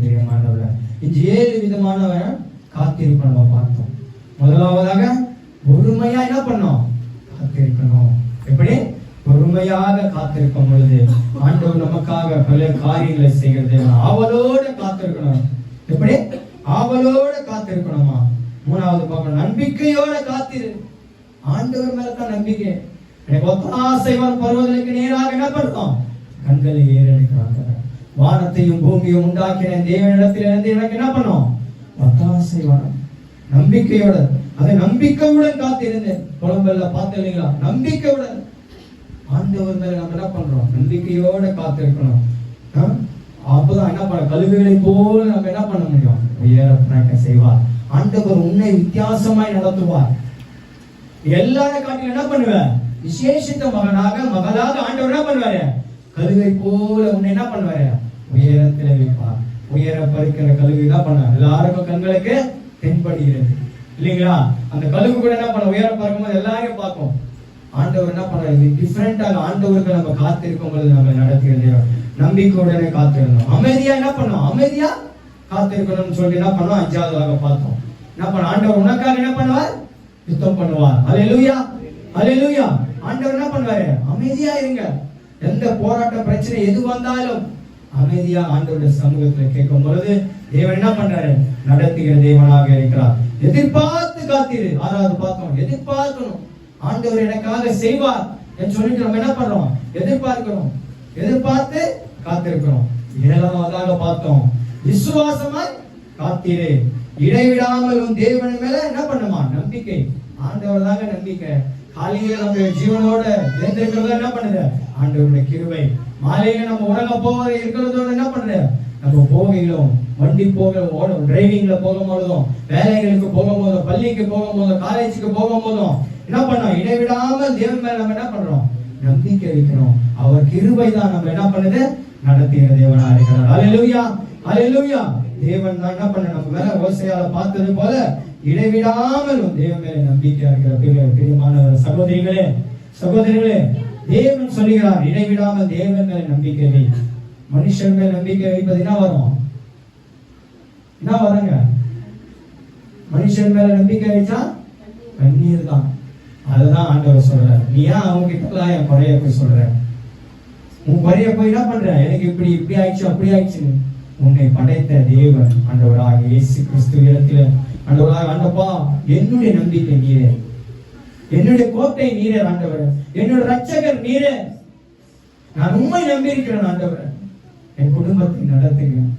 பார்க்கலாம் பிரியமானவரை. ஏழு விதமானவன் காத்திருப்ப நம்ம பார்த்தோம். முதலாவதாக பொறுமையா என்ன பண்ணோம்? காத்திருக்கணும். எப்படி? பொறுமையாக காத்திருக்கும் பொழுது ஆண்டவர் நமக்காக பல காரியங்களை செய்கிறது. ஆவலோட காத்திருக்கணும். எப்படி? ஆவலோட காத்திருக்கணுமா? மூணாவது பார்க்கணும் நம்பிக்கையோட காத்திரு. ஆண்டவர் மேல தான் நம்பிக்கை. எனக்கு ஒத்தாசைவான் பருவதற்கு நேராக என்ன பண்ணுறோம் கண்களை ஏறெடுக்கிறாங்க. வானத்தையும் பூமியும் உண்டாக்கின தேவனிடத்தில் இருந்து எனக்கு என்ன பண்ணும்? பத்தாசை வரம். நம்பிக்கையோட அதை நம்பிக்கையுடன் காத்திருந்தேன் குழம்புல பார்த்து இல்லைங்களா நம்பிக்கையுடன். ஆண்டவர் மேல நம்ம என்ன பண்றோம்? நம்பிக்கையோட காத்திருக்கணும். ஆ? அப்பதான் என்ன பண்ண கழுகுகளை போல நம்ம என்ன பண்ண முடியும்? உயர பிராக்க செய்வார். ஆண்டவர் உன்னை வித்தியாசமாய் நடத்துவார். எல்லாரை காட்டிலும் என்ன பண்ணுவ விசேஷித்த மகனாக மகளாக ஆண்டவர் என்ன பண்ணுவாரு? கழுகை போல உன்னை என்ன பண்ணுவாரு? உயர வைப்பார். உயர பறிக்கிற கழுகு தான் பண்ண எல்லாருக்கும் கண்களுக்கு தென்படுகிறது இல்லைங்களா? அந்த கழுகு கூட என்ன பண்ண உயர பறக்கும்போது எல்லாரையும் பார்க்கும். ஆண்டவர் என்ன பண்றாரு டிஃப்ரெண்டாக ஆண்டவருக்கு நம்ம காத்திருக்கும் பொழுது நம்ம நடத்துகிறது நம்பிக்கையுடனே காத்திருந்தோம். அமைதியா என்ன பண்ணோம்? அமைதியா காத்திருக்கணும்னு சொல்லி என்ன பண்ணோம்? அஞ்சாவதாக பார்த்தோம். என்ன பண்ண ஆண்டவர் உனக்காக என்ன பண்ணுவார்? யுத்தம் பண்ணுவார். அல்லேலூயா அல்லேலூயா ஆண்டவர் என்ன பண்ணுவாரு? அமைதியா இருங்க. எந்த போராட்ட பிரச்சனை எது வந்தாலும் அமைதியா ஆண்டவருடைய சமூகத்துல கேட்கும் பொழுது தேவன் என்ன பண்றாரு? நடத்துகிற தேவனாக இருக்கிறார். எதிர்பார்த்து காத்திரு. ஆறாவது பார்த்தோம் எதிர்பார்க்கணும். ஆண்டவர் எனக்காக செய்வார் என்று சொல்லிட்டு நம்ம என்ன பண்றோம்? எதிர்பார்க்கிறோம் எதிர்பார்த்து காத்திருக்கிறோம். ஏழாவதாக பார்த்தோம். விசுவாசமாய் காத்திரு. இடைவிடாமல் தேவன் மேல என்ன பண்ணுமா? நம்பிக்கை. ஆண்டவர் தாங்க நம்பிக்கை. காலையில நம்ம ஜீவனோட எழுந்திருக்கிறத என்ன பண்ணுது? ஆண்டவருடைய கிருவை மாலையில நம்ம உறங்க போக இருக்கிறதோட என்ன பண்ணுது? நம்ம போகையிலும் வண்டி போக ஓடும் டிரைவிங்ல போகும் போதும் வேலைகளுக்கு போகும் போதும் பள்ளிக்கு போகும் போதும் காலேஜுக்கு போகும் போதும் என்ன பண்ணோம்? இடைவிடாமல் தேவன் மேல நம்ம என்ன பண்றோம்? நம்பிக்கை வைக்கிறோம். அவர் கிருபை தான் நம்ம என்ன பண்ணுது? நடத்துகிற தேவனா இருக்கிறார். அல்லேலூயா அல்லேலூயா தேவன் தான் என்ன பண்ண நம்ம மேல ஓசையால பார்த்தது போல இடைவிடாமல் தேவன் மேல நம்பிக்கையா இருக்கிற பிரியமான சகோதரிகளே சகோதரிகளே தேவன் சொல்லுகிறார் இடைவிடாமல் தேவன் மேல நம்பிக்கை வை. மனுஷன் மேல் நம்பிக்கை வைப்பது என்ன வரும்? என்ன வருங்க? மனுஷன் மேல நம்பிக்கை வைச்சா கண்ணீர் தான். அதுதான் ஆண்டவர் சொல்றாரு. நீ ஏன் அவங்க கிட்ட என் குறைய போய் சொல்ற? உன் குறைய போய் என்ன பண்ற? எனக்கு இப்படி இப்படி ஆயிடுச்சு அப்படி ஆயிடுச்சுன்னு. உன்னை படைத்த தேவன் ஆண்டவராக இயேசு கிறிஸ்து இடத்துல ஆண்டவராக ஆண்டப்பா என்னுடைய நம்பிக்கை நீரே. என்னுடைய கோட்டை நீரே ஆண்டவர் என்னோட ரட்சகர் நீரே. நான் உண்மை நம்பி இருக்கிறேன் ஆண்டவர் என் குடும்பத்தை நடத்துகிறேன்.